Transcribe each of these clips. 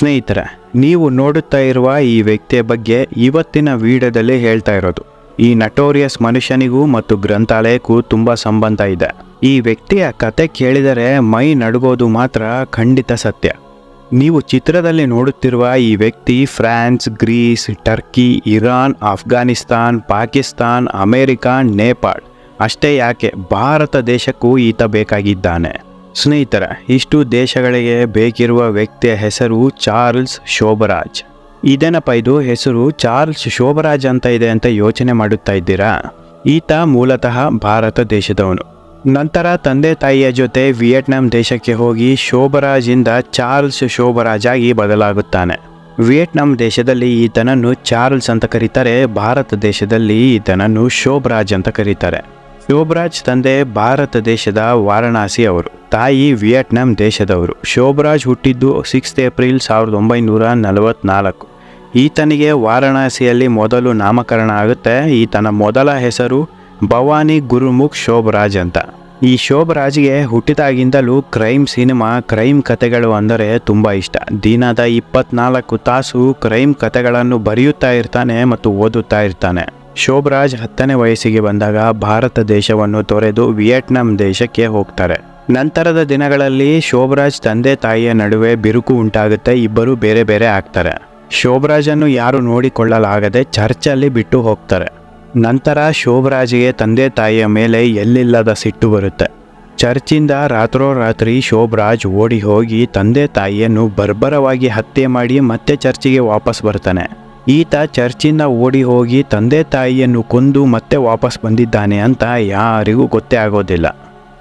ಸ್ನೇಹಿತರೆ, ನೀವು ನೋಡುತ್ತಾ ಇರುವ ಈ ವ್ಯಕ್ತಿಯ ಬಗ್ಗೆ ಇವತ್ತಿನ ವಿಡಿಯೋದಲ್ಲಿ ಹೇಳ್ತಾ ಇರೋದು. ಈ ನಟೋರಿಯಸ್ ಮನುಷ್ಯನಿಗೂ ಮತ್ತು ಗ್ರಂಥಾಲಯಕ್ಕೂ ತುಂಬ ಸಂಬಂಧ ಇದೆ. ಈ ವ್ಯಕ್ತಿಯ ಕತೆ ಕೇಳಿದರೆ ಮೈ ನಡುಗೋದು ಮಾತ್ರ ಖಂಡಿತ ಸತ್ಯ. ನೀವು ಚಿತ್ರದಲ್ಲಿ ನೋಡುತ್ತಿರುವ ಈ ವ್ಯಕ್ತಿ France, Greece, Turkey, Iran Afghanistan Pakistan, America, Nepal. ಅಷ್ಟೇ ಯಾಕೆ, ಭಾರತ ದೇಶಕ್ಕೂ ಈತ ಬೇಕಾಗಿದ್ದಾನೆ. ಸ್ನೇಹಿತರ, ಇಷ್ಟು ದೇಶಗಳಿಗೆ ಬೇಕಿರುವ ವ್ಯಕ್ತಿಯ ಹೆಸರು ಚಾರ್ಲ್ಸ್ ಶೋಭರಾಜ್. ಇದೇನಪ್ಪ ಇದು? ಹೆಸರು ಚಾರ್ಲ್ಸ್ ಶೋಭರಾಜ್ ಅಂತ ಇದೆ ಅಂತ ಯೋಚನೆ ಮಾಡುತ್ತಾ ಇದ್ದೀರಾ? ಈತ ಮೂಲತಃ ಭಾರತ ದೇಶದವನು. ನಂತರ ತಂದೆ ತಾಯಿಯ ಜೊತೆ ವಿಯೆಟ್ನಾಂ ದೇಶಕ್ಕೆ ಹೋಗಿ ಶೋಭರಾಜಿಂದ ಚಾರ್ಲ್ಸ್ ಶೋಭರಾಜ್ ಆಗಿ ಬದಲಾಗುತ್ತಾನೆ. ವಿಯೆಟ್ನಾಂ ದೇಶದಲ್ಲಿ ಈತನನ್ನು ಚಾರ್ಲ್ಸ್ ಅಂತ ಕರೀತಾರೆ, ಭಾರತ ದೇಶದಲ್ಲಿ ಈತನನ್ನು ಶೋಭರಾಜ್ ಅಂತ ಕರೀತಾರೆ. ಶೋಭರಾಜ್ ತಂದೆ ಭಾರತ ದೇಶದ ವಾರಣಾಸಿ ಅವರು. ತಾಯಿ ವಿಯೆಟ್ನಾಂ ದೇಶದವರು. ಶೋಭರಾಜ್ ಹುಟ್ಟಿದ್ದು ಸಿಕ್ಸ್ತ್ ಏಪ್ರಿಲ್ ಸಾವಿರದ ಒಂಬೈನೂರ ನಲವತ್ನಾಲ್ಕು. ಈತನಿಗೆ ವಾರಣಾಸಿಯಲ್ಲಿ ಮೊದಲು ನಾಮಕರಣ ಆಗುತ್ತೆ. ಈತನ ಮೊದಲ ಹೆಸರು ಭವಾನಿ ಗುರುಮುಖ್ ಶೋಭರಾಜ್ ಅಂತ. ಈ ಶೋಭರಾಜ್ಗೆ ಹುಟ್ಟಿದಾಗಿಂದಲೂ ಕ್ರೈಮ್ ಸಿನಿಮಾ, ಕ್ರೈಮ್ ಕತೆಗಳು ಅಂದರೆ ತುಂಬ ಇಷ್ಟ. ದಿನದ ಇಪ್ಪತ್ನಾಲ್ಕು ತಾಸು ಕ್ರೈಮ್ ಕತೆಗಳನ್ನು ಬರೆಯುತ್ತಾ ಇರ್ತಾನೆ ಮತ್ತು ಓದುತ್ತಾ ಇರ್ತಾನೆ. ಶೋಭರಾಜ್ ಹತ್ತನೇ ವಯಸ್ಸಿಗೆ ಬಂದಾಗ ಭಾರತ ದೇಶವನ್ನು ತೊರೆದು ವಿಯೆಟ್ನಾಂ ದೇಶಕ್ಕೆ ಹೋಗ್ತಾರೆ. ನಂತರದ ದಿನಗಳಲ್ಲಿ ಶೋಭರಾಜ್ ತಂದೆ ತಾಯಿಯ ನಡುವೆ ಬಿರುಕು ಉಂಟಾಗುತ್ತೆ, ಇಬ್ಬರು ಬೇರೆ ಬೇರೆ ಆಗ್ತಾರೆ. ಶೋಭರಾಜನ್ನು ಯಾರು ನೋಡಿಕೊಳ್ಳಲಾಗದೆ ಚರ್ಚಲ್ಲಿ ಬಿಟ್ಟು ಹೋಗ್ತಾರೆ. ನಂತರ ಶೋಭರಾಜ್ಗೆ ತಂದೆ ತಾಯಿಯ ಮೇಲೆ ಎಲ್ಲಿಲ್ಲದ ಸಿಟ್ಟು ಬರುತ್ತೆ. ಚರ್ಚಿಂದ ರಾತ್ರೋರಾತ್ರಿ ಶೋಭರಾಜ್ ಓಡಿ ಹೋಗಿ ತಂದೆ ತಾಯಿಯನ್ನು ಬರ್ಬರವಾಗಿ ಹತ್ಯೆ ಮಾಡಿ ಮತ್ತೆ ಚರ್ಚಿಗೆ ವಾಪಸ್ ಬರ್ತಾನೆ. ಈತ ಚರ್ಚಿಂದ ಓಡಿ ಹೋಗಿ ತಂದೆ ತಾಯಿಯನ್ನು ಕೊಂದು ಮತ್ತೆ ವಾಪಸ್ ಬಂದಿದ್ದಾನೆ ಅಂತ ಯಾರಿಗೂ ಗೊತ್ತೇ ಆಗೋದಿಲ್ಲ.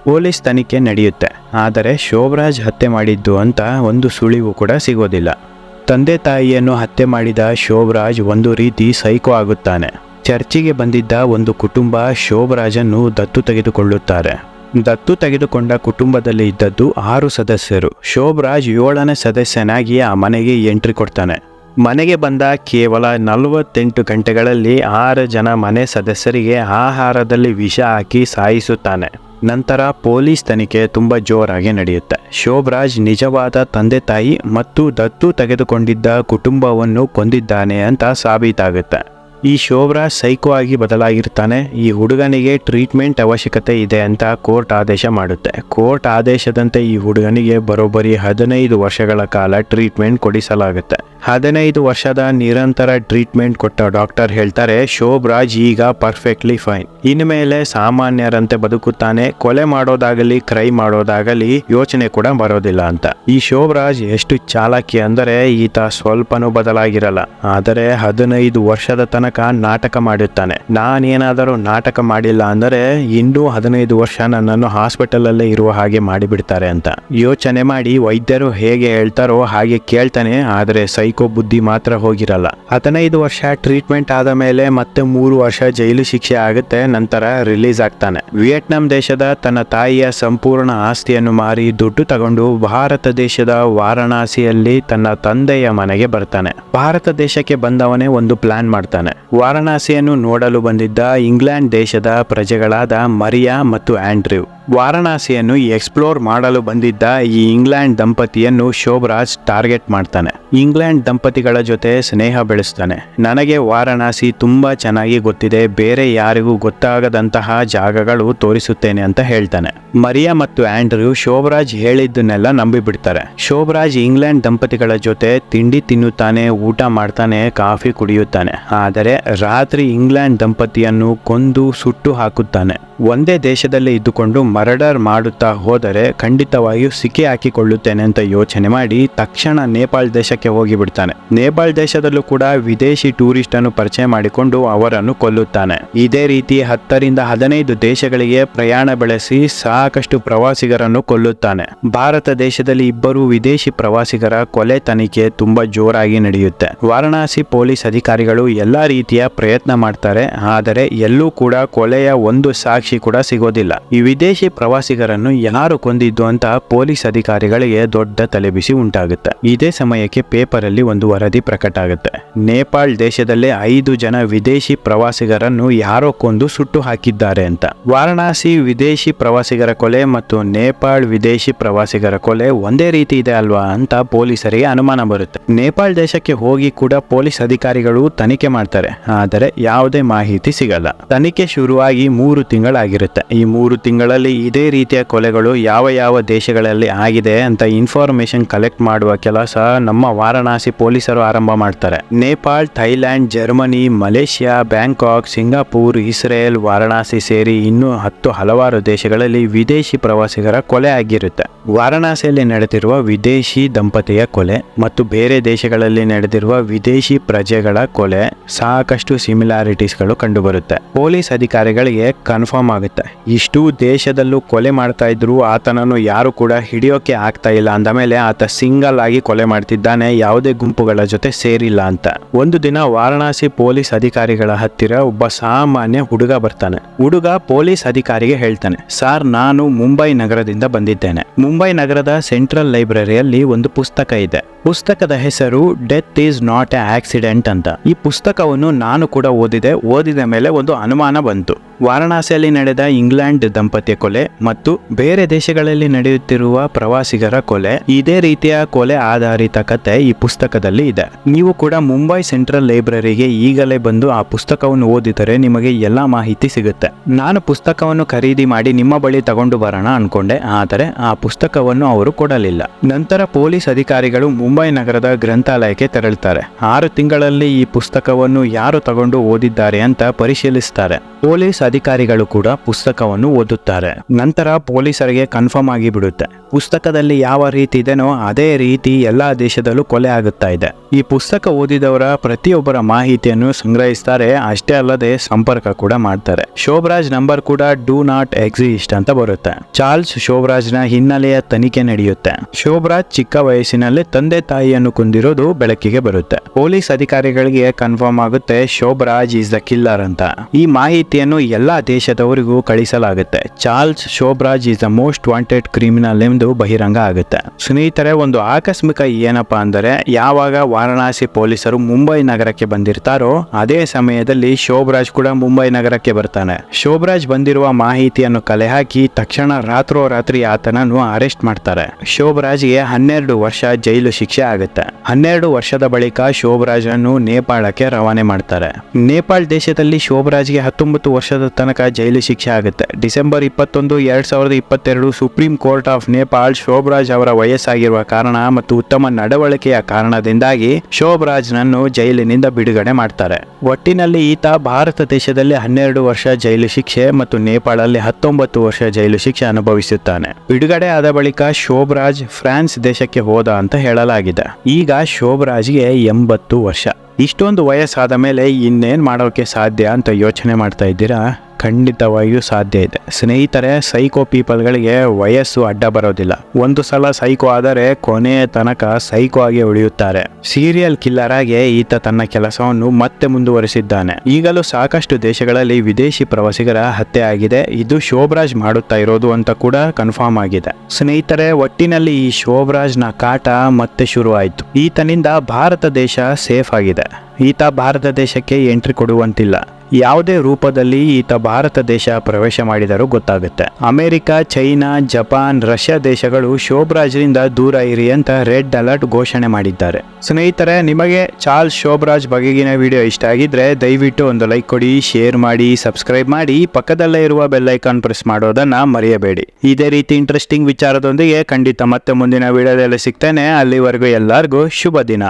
ಪೊಲೀಸ್ ತನಿಖೆ ನಡೆಯುತ್ತೆ. ಆದರೆ ಶೋಭರಾಜ್ ಹತ್ಯೆ ಮಾಡಿದ್ದು ಅಂತ ಒಂದು ಸುಳಿವು ಕೂಡ ಸಿಗೋದಿಲ್ಲ. ತಂದೆ ತಾಯಿಯನ್ನು ಹತ್ಯೆ ಮಾಡಿದ ಶೋಭರಾಜ್ ಒಂದು ರೀತಿ ಸೈಕೋ ಆಗುತ್ತಾನೆ. ಚರ್ಚಿಗೆ ಬಂದಿದ್ದ ಒಂದು ಕುಟುಂಬ ಶೋಭರಾಜನ್ನು ದತ್ತು ತೆಗೆದುಕೊಳ್ಳುತ್ತಾರೆ. ದತ್ತು ತೆಗೆದುಕೊಂಡ ಕುಟುಂಬದಲ್ಲಿ ಇದ್ದದ್ದು ಆರು ಸದಸ್ಯರು. ಶೋಭರಾಜ್ ಏಳನೇ ಸದಸ್ಯನಾಗಿ ಆ ಮನೆಗೆ ಎಂಟ್ರಿ ಕೊಡ್ತಾನೆ. ಮನೆಗೆ ಬಂದ ಕೇವಲ ನಲವತ್ತೆಂಟು ಗಂಟೆಗಳಲ್ಲಿ ಆರು ಜನ ಮನೆ ಸದಸ್ಯರಿಗೆ ಆಹಾರದಲ್ಲಿ ವಿಷ ಹಾಕಿ ಸಾಯಿಸುತ್ತಾನೆ. ನಂತರ ಪೊಲೀಸ್ ತನಿಖೆ ತುಂಬ ಜೋರಾಗಿ ನಡೆಯುತ್ತೆ. ಶೋಭರಾಜ್ ನಿಜವಾದ ತಂದೆ ತಾಯಿ ಮತ್ತು ದತ್ತು ತೆಗೆದುಕೊಂಡಿದ್ದ ಕುಟುಂಬವನ್ನು ಕೊಂದಿದ್ದಾನೆ ಅಂತ ಸಾಬೀತಾಗುತ್ತೆ. ಈ ಶೋಭರಾಜ್ ಸೈಕೋ ಆಗಿ ಬದಲಾಗಿರ್ತಾನೆ. ಈ ಹುಡುಗನಿಗೆ ಟ್ರೀಟ್ಮೆಂಟ್ ಅವಶ್ಯಕತೆ ಇದೆ ಅಂತ ಕೋರ್ಟ್ ಆದೇಶ ಮಾಡುತ್ತೆ. ಕೋರ್ಟ್ ಆದೇಶದಂತೆ ಈ ಹುಡುಗನಿಗೆ ಬರೋಬ್ಬರಿ ಹದಿನೈದು ವರ್ಷಗಳ ಕಾಲ ಟ್ರೀಟ್ಮೆಂಟ್ ಕೊಡಿಸಲಾಗುತ್ತೆ. ಹದಿನೈದು ವರ್ಷದ ನಿರಂತರ ಟ್ರೀಟ್ಮೆಂಟ್ ಕೊಟ್ಟ ಡಾಕ್ಟರ್ ಹೇಳ್ತಾರೆ, ಶೋಭರಾಜ್ ಈಗ ಪರ್ಫೆಕ್ಟ್ಲಿ ಫೈನ್. ಇನ್ಮೇಲೆ ಸಾಮಾನ್ಯರಂತೆ ಬದುಕುತ್ತಾನೆ, ಕೊಲೆ ಮಾಡೋದಾಗಲಿ, ಕ್ರೈ ಮಾಡೋದಾಗಲಿ ಯೋಚನೆ ಕೂಡ ಬರೋದಿಲ್ಲ ಅಂತ. ಈ ಶೋಭರಾಜ್ ಎಷ್ಟು ಚಾಲಕಿ ಅಂದರೆ ಈತ ಸ್ವಲ್ಪನೂ ಬದಲಾಗಿರಲ್ಲ. ಆದರೆ ಹದಿನೈದು ವರ್ಷದ ತನಕ ನಾಟಕ ಮಾಡುತ್ತಾನೆ ನಾನೇನಾದರೂ ನಾಟಕ ಮಾಡಿಲ್ಲ ಅಂದರೆ ಇನ್ನೂ ಹದಿನೈದು ವರ್ಷ ನನ್ನನ್ನು ಹಾಸ್ಪಿಟಲ್ ಅಲ್ಲೇ ಇರುವ ಹಾಗೆ ಮಾಡಿಬಿಡ್ತಾರೆ ಅಂತ. ಯೋಚನೆ ಮಾಡಿ ವೈದ್ಯರು ಹೇಗೆ ಹೇಳ್ತಾರೋ ಹಾಗೆ ಕೇಳ್ತಾನೆ, ಆದರೆ ಸೈಕೋ ಬುದ್ಧಿ ಮಾತ್ರ ಹೋಗಿರಲ್ಲ. ಹದಿನೈದು ವರ್ಷ ಟ್ರೀಟ್ಮೆಂಟ್ ಆದ ಮೇಲೆ ಮತ್ತೆ ಮೂರು ವರ್ಷ ಜೈಲು ಶಿಕ್ಷೆ ಆಗುತ್ತೆ, ನಂತರ ರಿಲೀಸ್ ಆಗ್ತಾನೆ. ವಿಯೆಟ್ನಾಂ ದೇಶದ ತನ್ನ ತಾಯಿಯ ಸಂಪೂರ್ಣ ಆಸ್ತಿಯನ್ನು ಮಾರಿ ದುಡ್ಡು ತಗೊಂಡು ಭಾರತ ದೇಶದ ವಾರಣಾಸಿಯಲ್ಲಿ ತನ್ನ ತಂದೆಯ ಮನೆಗೆ ಬರ್ತಾನೆ. ಭಾರತ ದೇಶಕ್ಕೆ ಬಂದವನೇ ಒಂದು ಪ್ಲಾನ್ ಮಾಡ್ತಾನೆ. ವಾರಣಾಸಿಯನ್ನು ನೋಡಲು ಬಂದಿದ್ದ ಇಂಗ್ಲೆಂಡ್ ದೇಶದ ಪ್ರಜೆಗಳಾದ ಮರಿಯಾ ಮತ್ತು ಆಂಡ್ರ್ಯೂ. ವಾರಣಾಸಿಯನ್ನು ಎಕ್ಸ್ಪ್ಲೋರ್ ಮಾಡಲು ಬಂದಿದ್ದ ಈ ಇಂಗ್ಲೆಂಡ್ ದಂಪತಿಯನ್ನು ಶೋಭರಾಜ್ ಟಾರ್ಗೆಟ್ ಮಾಡ್ತಾನೆ. ಇಂಗ್ಲೆಂಡ್ ದಂಪತಿಗಳ ಜೊತೆ ಸ್ನೇಹ ಬೆಳೆಸ್ತಾನೆ. ನನಗೆ ವಾರಣಾಸಿ ತುಂಬಾ ಚೆನ್ನಾಗಿ ಗೊತ್ತಿದೆ, ಬೇರೆ ಯಾರಿಗೂ ಗೊತ್ತಾಗದಂತಹ ಜಾಗಗಳು ತೋರಿಸುತ್ತೇನೆ ಅಂತ ಹೇಳ್ತಾನೆ. ಮರಿಯಾ ಮತ್ತು ಆಂಡ್ರ್ಯೂ ಶೋಭರಾಜ್ ಹೇಳಿದ್ದನ್ನೆಲ್ಲ ನಂಬಿಬಿಡ್ತಾರೆ. ಶೋಭರಾಜ್ ಇಂಗ್ಲೆಂಡ್ ದಂಪತಿಗಳ ಜೊತೆ ತಿಂಡಿ ತಿನ್ನುತ್ತಾನೆ, ಊಟ ಮಾಡ್ತಾನೆ, ಕಾಫಿ ಕುಡಿಯುತ್ತಾನೆ. ಆದರೆ ರಾತ್ರಿ ಇಂಗ್ಲೆಂಡ್ ದಂಪತಿಯನ್ನು ಕೊಂದು ಸುಟ್ಟು ಹಾಕುತ್ತಾನೆ. ಒಂದೇ ದೇಶದಲ್ಲಿ ಇದ್ದುಕೊಂಡು ಮರ್ಡರ್ ಮಾಡುತ್ತಾ ಹೋದರೆ ಖಂಡಿತವಾಗಿಯೂ ಸಿಕ್ಕಿ ಹಾಕಿಕೊಳ್ಳುತ್ತೇನೆ ಅಂತ ಯೋಚನೆ ಮಾಡಿ ತಕ್ಷಣ ನೇಪಾಳ ದೇಶಕ್ಕೆ ಹೋಗಿಬಿಡ್ತಾನೆ. ನೇಪಾಳ ದೇಶದಲ್ಲೂ ಕೂಡ ವಿದೇಶಿ ಟೂರಿಸ್ಟ್ ಅನ್ನು ಪರಿಚಯ ಮಾಡಿಕೊಂಡು ಅವರನ್ನು ಕೊಲ್ಲುತ್ತಾನೆ. ಇದೇ ರೀತಿ ಹತ್ತರಿಂದ ಹದಿನೈದು ದೇಶಗಳಿಗೆ ಪ್ರಯಾಣ ಬೆಳೆಸಿ ಸಾಕಷ್ಟು ಪ್ರವಾಸಿಗರನ್ನು ಕೊಲ್ಲುತ್ತಾನೆ. ಭಾರತ ದೇಶದಲ್ಲಿ ಇಬ್ಬರು ವಿದೇಶಿ ಪ್ರವಾಸಿಗರ ಕೊಲೆ ತನಿಖೆ ತುಂಬಾ ಜೋರಾಗಿ ನಡೆಯುತ್ತೆ. ವಾರಣಾಸಿ ಪೊಲೀಸ್ ಅಧಿಕಾರಿಗಳು ಎಲ್ಲಾ ರೀತಿಯ ಪ್ರಯತ್ನ ಮಾಡ್ತಾರೆ, ಆದರೆ ಎಲ್ಲೂ ಕೂಡ ಕೊಲೆಯ ಒಂದು ಸಾಕ್ಷಿ ಕೂಡ ಸಿಗೋದಿಲ್ಲ. ಈ ವಿದೇಶಿ ಪ್ರವಾಸಿಗರನ್ನು ಯಾರು ಕೊಂದಿದ್ದು ಅಂತ ಪೊಲೀಸ್ ಅಧಿಕಾರಿಗಳಿಗೆ ದೊಡ್ಡ ತಲೆಬಿಸಿ ಉಂಟಾಗುತ್ತೆ. ಇದೇ ಸಮಯಕ್ಕೆ ಪೇಪರ್ ಅಲ್ಲಿ ಒಂದು ವರದಿ ಪ್ರಕಟ ಆಗುತ್ತೆ. ನೇಪಾಳ್ ದೇಶದಲ್ಲೇ ಐದು ಜನ ವಿದೇಶಿ ಪ್ರವಾಸಿಗರನ್ನು ಯಾರೋ ಕೊಂದು ಸುಟ್ಟು ಹಾಕಿದ್ದಾರೆ ಅಂತ. ವಾರಣಾಸಿ ವಿದೇಶಿ ಪ್ರವಾಸಿಗರ ಕೊಲೆ ಮತ್ತು ನೇಪಾಳ್ ವಿದೇಶಿ ಪ್ರವಾಸಿಗರ ಕೊಲೆ ಒಂದೇ ರೀತಿ ಇದೆ ಅಲ್ವಾ ಅಂತ ಪೊಲೀಸರಿಗೆ ಅನುಮಾನ ಬರುತ್ತೆ. ನೇಪಾಳ್ ದೇಶಕ್ಕೆ ಹೋಗಿ ಕೂಡ ಪೊಲೀಸ್ ಅಧಿಕಾರಿಗಳು ತನಿಖೆ ಮಾಡ್ತಾರೆ. ಆದರೆ ಯಾವುದೇ ಮಾಹಿತಿ ಸಿಗಲ್ಲ. ತನಿಖೆ ಶುರುವಾಗಿ ಮೂರು ತಿಂಗಳಾಗಿರುತ್ತೆ. ಈ ಮೂರು ತಿಂಗಳಲ್ಲಿ ಇದೇ ರೀತಿಯ ಕೊಲೆಗಳು ಯಾವ ಯಾವ ದೇಶಗಳಲ್ಲಿ ಆಗಿದೆ ಅಂತ ಇನ್ಫಾರ್ಮೇಶನ್ ಕಲೆಕ್ಟ್ ಮಾಡುವ ಕೆಲಸ ನಮ್ಮ ವಾರಣಾಸಿ ಪೊಲೀಸರು ಆರಂಭ ಮಾಡ್ತಾರೆ. Nepal, Thailand, Germany, Malaysia, Bangkok, Singapore, Israel, Varanasi ಸೇರಿ ಇನ್ನೂ ಹತ್ತು ಹಲವಾರು ದೇಶಗಳಲ್ಲಿ ವಿದೇಶಿ ಪ್ರವಾಸಿಗರ ಕೊಲೆ ಆಗಿರುತ್ತೆ. ವಾರಣಾಸಿಯಲ್ಲಿ ನಡೆದಿರುವ ವಿದೇಶಿ ದಂಪತಿಯ ಕೊಲೆ ಮತ್ತು ಬೇರೆ ದೇಶಗಳಲ್ಲಿ ನಡೆದಿರುವ ವಿದೇಶಿ ಪ್ರಜೆಗಳ ಕೊಲೆ ಸಾಕಷ್ಟು ಸಿಮಿಲಾರಿಟೀಸ್ಗಳು ಕಂಡುಬರುತ್ತೆ. ಪೊಲೀಸ್ ಅಧಿಕಾರಿಗಳಿಗೆ ಕನ್ಫರ್ಮ್ ಆಗುತ್ತೆ ಇಷ್ಟು ದೇಶದಲ್ಲೂ ಕೊಲೆ ಮಾಡ್ತಾ ಇದ್ರು ಆತನನ್ನು ಯಾರು ಕೂಡ ಹಿಡಿಯೋಕೆ ಆಗ್ತಾ ಇಲ್ಲ ಅಂದ ಮೇಲೆ ಆತ ಸಿಂಗಲ್ ಆಗಿ ಕೊಲೆ ಮಾಡ್ತಿದ್ದಾನೆ, ಯಾವುದೇ ಗುಂಪುಗಳ ಜೊತೆ ಸೇರಿಲ್ಲ ಅಂತ. ಒಂದು ದಿನ ವಾರಣಾಸಿ ಪೊಲೀಸ್ ಅಧಿಕಾರಿಗಳ ಹತ್ತಿರ ಒಬ್ಬ ಸಾಮಾನ್ಯ ಹುಡುಗ ಬರ್ತಾನೆ. ಹುಡುಗ ಪೊಲೀಸ್ ಅಧಿಕಾರಿಗೆ ಹೇಳ್ತಾನೆ, ಸಾರ್, ನಾನು ಮುಂಬೈ ನಗರದಿಂದ ಬಂದಿದ್ದೇನೆ. ಮುಂಬೈ ನಗರದ ಸೆಂಟ್ರಲ್ ಲೈಬ್ರರಿಯಲ್ಲಿ ಒಂದು ಪುಸ್ತಕ ಇದೆ. ಪುಸ್ತಕದ ಹೆಸರು death is not a accident ಅಂತ. ಈ ಪುಸ್ತಕವನ್ನು ನಾನು ಕೂಡ ಓದಿದೆ. ಓದಿದ ಮೇಲೆ ಒಂದು ಅನುಮಾನ ಬಂತು. ವಾರಣಾಸಿಯಲ್ಲಿ ನಡೆದ ಇಂಗ್ಲೆಂಡ್ ದಂಪತಿಯ ಕೊಲೆ ಮತ್ತು ಬೇರೆ ದೇಶಗಳಲ್ಲಿ ನಡೆಯುತ್ತಿರುವ ಪ್ರವಾಸಿಗರ ಕೊಲೆ, ಇದೇ ರೀತಿಯ ಕೊಲೆ ಆಧಾರಿತ ಕತೆ ಈ ಪುಸ್ತಕದಲ್ಲಿ ಇದೆ. ನೀವು ಕೂಡ ಮುಂಬೈ ಸೆಂಟ್ರಲ್ ಲೈಬ್ರರಿಗೆ ಈಗಲೇ ಬಂದು ಆ ಪುಸ್ತಕವನ್ನು ಓದಿದರೆ ನಿಮಗೆ ಎಲ್ಲಾ ಮಾಹಿತಿ ಸಿಗುತ್ತೆ. ನಾನು ಪುಸ್ತಕವನ್ನು ಖರೀದಿ ಮಾಡಿ ನಿಮ್ಮ ಬಳಿ ತಗೊಂಡು ಬರೋಣ ಅನ್ಕೊಂಡೆ, ಆದರೆ ಆ ಪುಸ್ತಕವನ್ನು ಅವರು ಕೊಡಲಿಲ್ಲ. ನಂತರ ಪೊಲೀಸ್ ಅಧಿಕಾರಿಗಳು ಮುಂಬೈ ನಗರದ ಗ್ರಂಥಾಲಯಕ್ಕೆ ತೆರಳುತ್ತಾರೆ. ಆರು ತಿಂಗಳಲ್ಲಿ ಈ ಪುಸ್ತಕವನ್ನು ಯಾರು ತಗೊಂಡು ಓದಿದ್ದಾರೆ ಅಂತ ಪರಿಶೀಲಿಸ್ತಾರೆ. ಪೊಲೀಸ್ ಅಧಿಕಾರಿಗಳು ಕೂಡ ಪುಸ್ತಕವನ್ನು ಓದುತ್ತಾರೆ. ನಂತರ ಪೊಲೀಸರಿಗೆ ಕನ್ಫರ್ಮ್ ಆಗಿ ಬಿಡುತ್ತೆ. ಪುಸ್ತಕದಲ್ಲಿ ಯಾವ ರೀತಿ ಇದೆನೋ ಅದೇ ರೀತಿ ಎಲ್ಲ ದೇಶದಲ್ಲೂ ಕೊಲೆ ಆಗುತ್ತಾ ಇದೆ. ಈ ಪುಸ್ತಕ ಓದಿದವರ ಪ್ರತಿಯೊಬ್ಬರ ಮಾಹಿತಿಯನ್ನು ಸಂಗ್ರಹಿಸ್ತಾರೆ, ಅಷ್ಟೇ ಅಲ್ಲದೆ ಸಂಪರ್ಕ ಕೂಡ ಮಾಡ್ತಾರೆ. ಶೋಭರಾಜ್ ನಂಬರ್ ಕೂಡ ಡೂ ನಾಟ್ ಎಕ್ಸಿಸ್ಟ್ ಅಂತ ಬರುತ್ತೆ. ಚಾರ್ಲ್ಸ್ ಶೋಭರಾಜ್ನ ಹಿನ್ನೆಲೆಯ ತನಿಖೆ ನಡೆಯುತ್ತೆ. ಶೋಭರಾಜ್ ಚಿಕ್ಕ ವಯಸ್ಸಿನಲ್ಲಿ ತಂದೆ ತಾಯಿಯನ್ನು ಕುಂದಿರೋದು ಬೆಳಕಿಗೆ ಬರುತ್ತೆ. ಪೊಲೀಸ್ ಅಧಿಕಾರಿಗಳಿಗೆ ಕನ್ಫರ್ಮ್ ಆಗುತ್ತೆ ಶೋಭರಾಜ್ ಇಸ್ ದ ಕಿಲ್ಲರ್ ಅಂತ. ಈ ಮಾಹಿತಿಯನ್ನು ಎಲ್ಲಾ ದೇಶದವರಿಗೂ ಕಳಿಸಲಾಗುತ್ತೆ. Charles Sobhraj is the most wanted criminal ಎಂದು ಬಹಿರಂಗ ಆಗುತ್ತೆ. ಸ್ನೇಹಿತರೆ, ಒಂದು ಆಕಸ್ಮಿಕ ಏನಪ್ಪಾ ಅಂದರೆ, ಯಾವಾಗ ವಾರಣಾಸಿ ಪೊಲೀಸರು ಮುಂಬೈ ನಗರಕ್ಕೆ ಬಂದಿರ್ತಾರೋ, ಅದೇ ಸಮಯದಲ್ಲಿ ಶೋಭರಾಜ್ ಕೂಡ ಮುಂಬೈ ನಗರಕ್ಕೆ ಬರ್ತಾನೆ. ಶೋಭರಾಜ್ ಬಂದಿರುವ ಮಾಹಿತಿಯನ್ನು ಕಲೆ ಹಾಕಿ ತಕ್ಷಣ ರಾತ್ರೋರಾತ್ರಿ ಆತನನ್ನು ಅರೆಸ್ಟ್ ಮಾಡ್ತಾರೆ. ಶೋಭರಾಜ್ಗೆ ಹನ್ನೆರಡು ವರ್ಷ ಜೈಲು ಶಿಕ್ಷೆ ಆಗುತ್ತೆ. ಹನ್ನೆರಡು ವರ್ಷದ ಬಳಿಕ ಶೋಭರಾಜನ್ನು ನೇಪಾಳಕ್ಕೆ ರವಾನೆ ಮಾಡ್ತಾರೆ. ನೇಪಾಳ ದೇಶದಲ್ಲಿ ಶೋಭರಾಜ್ಗೆ ಹತ್ತೊಂಬತ್ತು ವರ್ಷದ ತನಕ ಜೈಲು ಶಿಕ್ಷೆ ಆಗುತ್ತೆ. ಡಿಸೆಂಬರ್ ಇಪ್ಪತ್ತೊಂದು, ಎರಡ್ ಸಾವಿರದ ಇಪ್ಪತ್ತೆರಡು supreme court of Nepal Sobhraj ಅವರ ವಯಸ್ಸಾಗಿರುವ ಕಾರಣ ಮತ್ತು ಉತ್ತಮ ನಡವಳಿಕೆಯ ಕಾರಣದಿಂದಾಗಿ ಶೋಭರಾಜ್ನನ್ನು ಜೈಲಿನಿಂದ ಬಿಡುಗಡೆ ಮಾಡ್ತಾರೆ. ಒಟ್ಟಿನಲ್ಲಿ ಈತ ಭಾರತ ದೇಶದಲ್ಲಿ ಹನ್ನೆರಡು ವರ್ಷ ಜೈಲು ಶಿಕ್ಷೆ ಮತ್ತು ನೇಪಾಳಲ್ಲಿ ಹತ್ತೊಂಬತ್ತು ವರ್ಷ ಜೈಲು ಶಿಕ್ಷೆ ಅನುಭವಿಸುತ್ತಾನೆ. ಬಿಡುಗಡೆ ಆದ ಬಳಿಕ ಶೋಭರಾಜ್ ಫ್ರಾನ್ಸ್ ದೇಶಕ್ಕೆ ಹೋದ ಅಂತ ಹೇಳಲಾಗಿದೆ. ಈಗ ಶೋಭರಾಜ್ಗೆ ಎಂಬತ್ತು ವರ್ಷ. ಇಷ್ಟೊಂದು ವಯಸ್ಸಾದ ಮೇಲೆ ಇನ್ನೇನು ಮಾಡೋಕ್ಕೆ ಸಾಧ್ಯ ಅಂತ ಯೋಚನೆ ಮಾಡ್ತಾ ಇದ್ದೀರಾ? ಖಂಡಿತವಾಗಿಯೂ ಸಾಧ್ಯ ಇದೆ. ಸ್ನೇಹಿತರೆ, ಸೈಕೋ ಪೀಪಲ್ಗಳಿಗೆ ವಯಸ್ಸು ಅಡ್ಡ ಬರೋದಿಲ್ಲ. ಒಂದು ಸಲ ಸೈಕೋ ಆದರೆ ಕೊನೆಯ ತನಕ ಸೈಕೋ ಆಗಿ ಉಳಿಯುತ್ತಾರೆ. ಸೀರಿಯಲ್ ಕಿಲ್ಲರ್ ಆಗಿ ಈತ ತನ್ನ ಕೆಲಸವನ್ನು ಮತ್ತೆ ಮುಂದುವರಿಸಿದ್ದಾನೆ. ಈಗಲೂ ಸಾಕಷ್ಟು ದೇಶಗಳಲ್ಲಿ ವಿದೇಶಿ ಪ್ರವಾಸಿಗರ ಹತ್ಯೆ ಆಗಿದೆ. ಇದು ಶೋಭರಾಜ್ ಮಾಡುತ್ತಾ ಇರೋದು ಅಂತ ಕೂಡ ಕನ್ಫರ್ಮ್ ಆಗಿದೆ. ಸ್ನೇಹಿತರೆ, ಒಟ್ಟಿನಲ್ಲಿ ಈ ಶೋಭರಾಜ್ನ ಕಾಟ ಮತ್ತೆ ಶುರುವಾಯಿತು ಈತನಿಂದ ಭಾರತ ದೇಶ ಸೇಫ್ ಆಗಿದೆ. ಈತ ಭಾರತ ದೇಶಕ್ಕೆ ಎಂಟ್ರಿ ಕೊಡುವಂತಿಲ್ಲ. ಯಾವುದೇ ರೂಪದಲ್ಲಿ ಈತ ಭಾರತ ದೇಶ ಪ್ರವೇಶ ಮಾಡಿದರೂ ಗೊತ್ತಾಗುತ್ತೆ. ಅಮೆರಿಕ, ಚೈನಾ, ಜಪಾನ್, ರಷ್ಯಾ ದೇಶಗಳು ಶೋಭರಾಜ್ರಿಂದ ದೂರ ಇರಿ ಅಂತ ರೆಡ್ ಅಲರ್ಟ್ ಘೋಷಣೆ ಮಾಡಿದ್ದಾರೆ. ಸ್ನೇಹಿತರೆ, ನಿಮಗೆ ಚಾರ್ಲ್ಸ್ ಶೋಭರಾಜ್ ಬಗೆಗಿನ ವಿಡಿಯೋ ಇಷ್ಟ ಆಗಿದ್ರೆ ದಯವಿಟ್ಟು ಒಂದು ಲೈಕ್ ಕೊಡಿ, ಶೇರ್ ಮಾಡಿ, ಸಬ್ಸ್ಕ್ರೈಬ್ ಮಾಡಿ, ಪಕ್ಕದಲ್ಲೇ ಇರುವ ಬೆಲ್ ಐಕಾನ್ ಪ್ರೆಸ್ ಮಾಡೋದನ್ನ ಮರೆಯಬೇಡಿ. ಇದೇ ರೀತಿ ಇಂಟ್ರೆಸ್ಟಿಂಗ್ ವಿಚಾರದೊಂದಿಗೆ ಖಂಡಿತ ಮತ್ತೆ ಮುಂದಿನ ವಿಡಿಯೋದಲ್ಲಿ ಸಿಗ್ತೇನೆ. ಅಲ್ಲಿವರೆಗೂ ಎಲ್ಲರಿಗೂ ಶುಭ ದಿನ.